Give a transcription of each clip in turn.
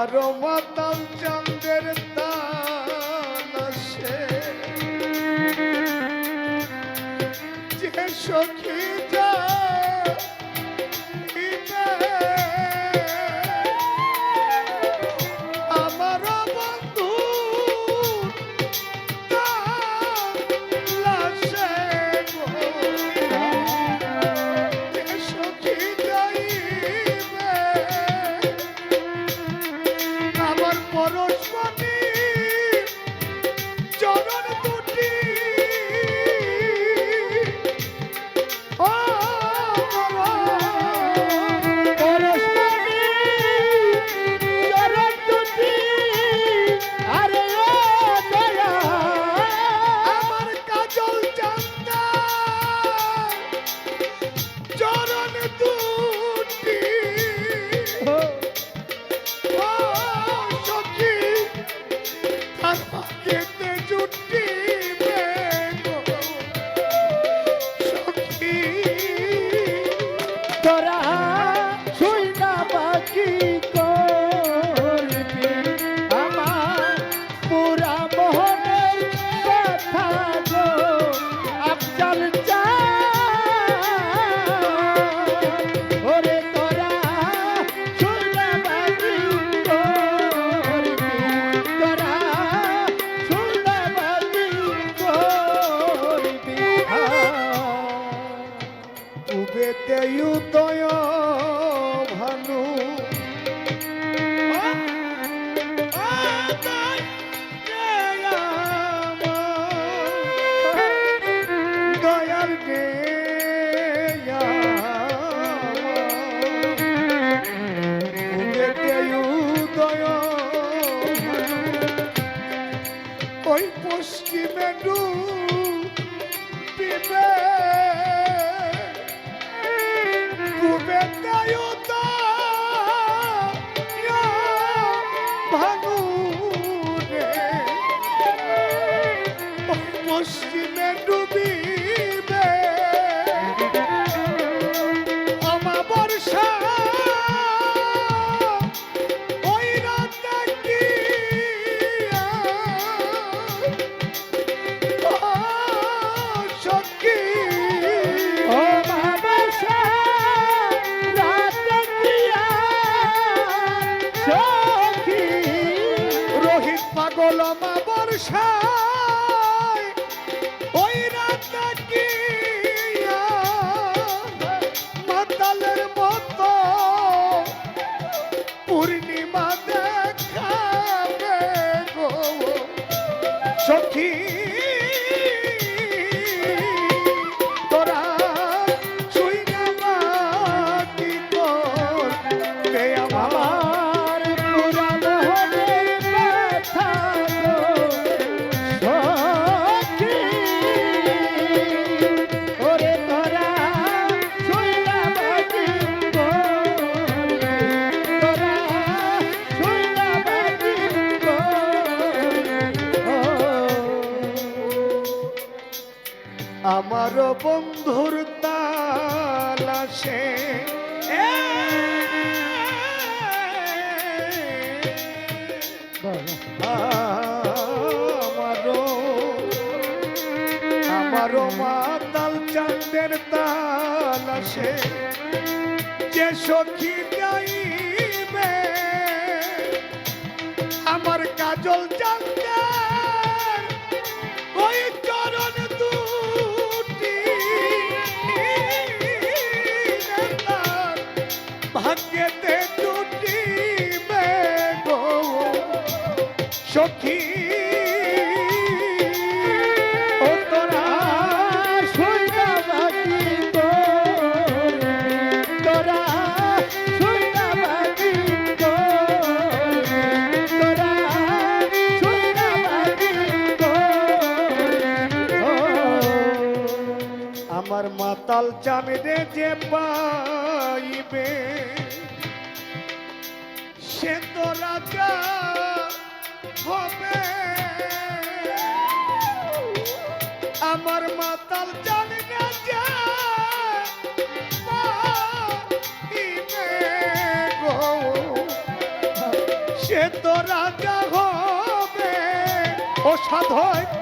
আমারও মাতাল চন্দ্রের তাল সে সখী উবেতে উদয় মা বন্ধুর তালাশে আমারো মা তাল চাঁদের তালাশে যে সখী যাই আমার মাতাল চামেদে যে পাইবে সে তো রাজা হবে আমার মাতাল চাম ও সাধয়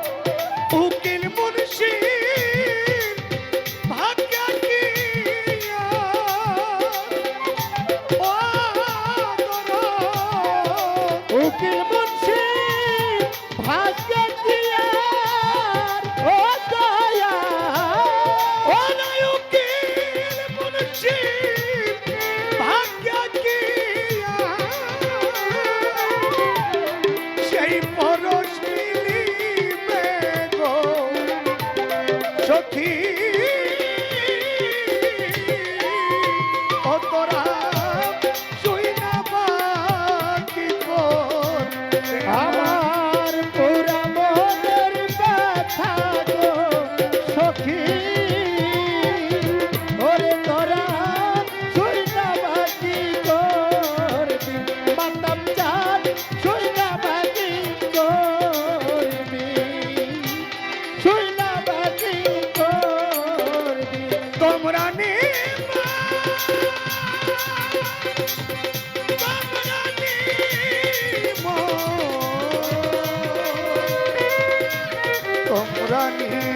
Hallelujah.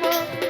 মা